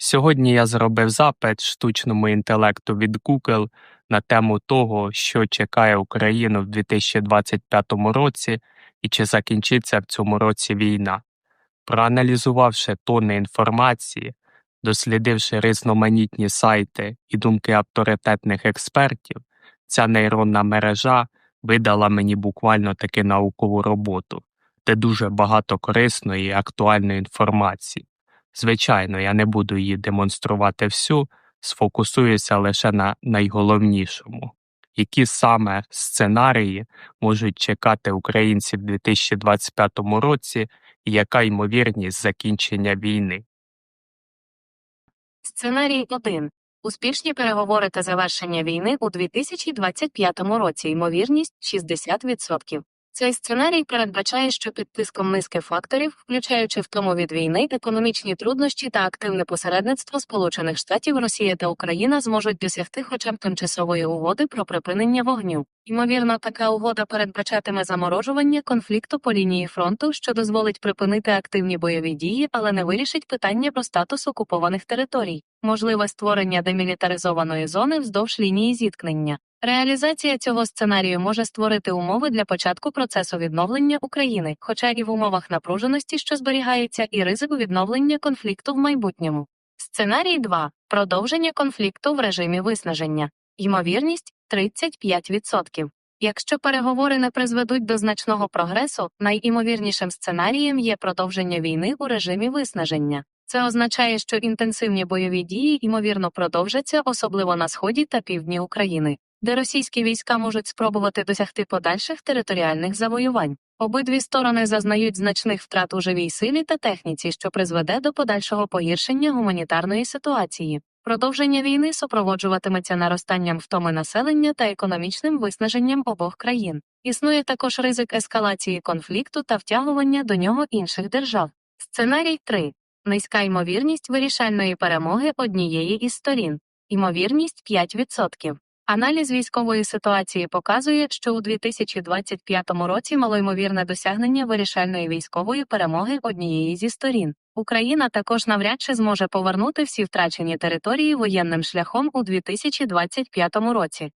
Сьогодні я зробив запит штучному інтелекту від Google на тему того, що чекає Україну в 2025 році і чи закінчиться в цьому році війна. Проаналізувавши тонни інформації, дослідивши різноманітні сайти і думки авторитетних експертів, ця нейронна мережа видала мені буквально таки наукову роботу, де дуже багато корисної і актуальної інформації. Звичайно, я не буду її демонструвати всю, сфокусуюся лише на найголовнішому. Які саме сценарії можуть чекати українців в 2025 році і яка ймовірність закінчення війни? Сценарій 1. Успішні переговори та завершення війни у 2025 році. Ймовірність 60%. Цей сценарій передбачає, що під тиском низки факторів, включаючи втому від війни, економічні труднощі та активне посередництво Сполучених Штатів, Росія та Україна зможуть досягти хоча б тимчасової угоди про припинення вогню. Ймовірно, така угода передбачатиме заморожування конфлікту по лінії фронту, що дозволить припинити активні бойові дії, але не вирішить питання про статус окупованих територій, можливе створення демілітаризованої зони вздовж лінії зіткнення. Реалізація цього сценарію може створити умови для початку процесу відновлення України, хоча і в умовах напруженості, що зберігається, і ризику відновлення конфлікту в майбутньому. Сценарій 2. Продовження конфлікту в режимі виснаження. Ймовірність 35%. Якщо переговори не призведуть до значного прогресу, найімовірнішим сценарієм є продовження війни у режимі виснаження. Це означає, що інтенсивні бойові дії ймовірно продовжаться, особливо на сході та півдні України, де російські війська можуть спробувати досягти подальших територіальних завоювань. Обидві сторони зазнають значних втрат у живій силі та техніці, що призведе до подальшого погіршення гуманітарної ситуації. Продовження війни супроводжуватиметься наростанням втоми населення та економічним виснаженням обох країн. Існує також ризик ескалації конфлікту та втягування до нього інших держав. Сценарій 3. Низька ймовірність вирішальної перемоги однієї із сторін. Ймовірність 5%. Аналіз військової ситуації показує, що у 2025 році малоймовірне досягнення вирішальної військової перемоги однієї зі сторін. Україна також навряд чи зможе повернути всі втрачені території воєнним шляхом у 2025 році.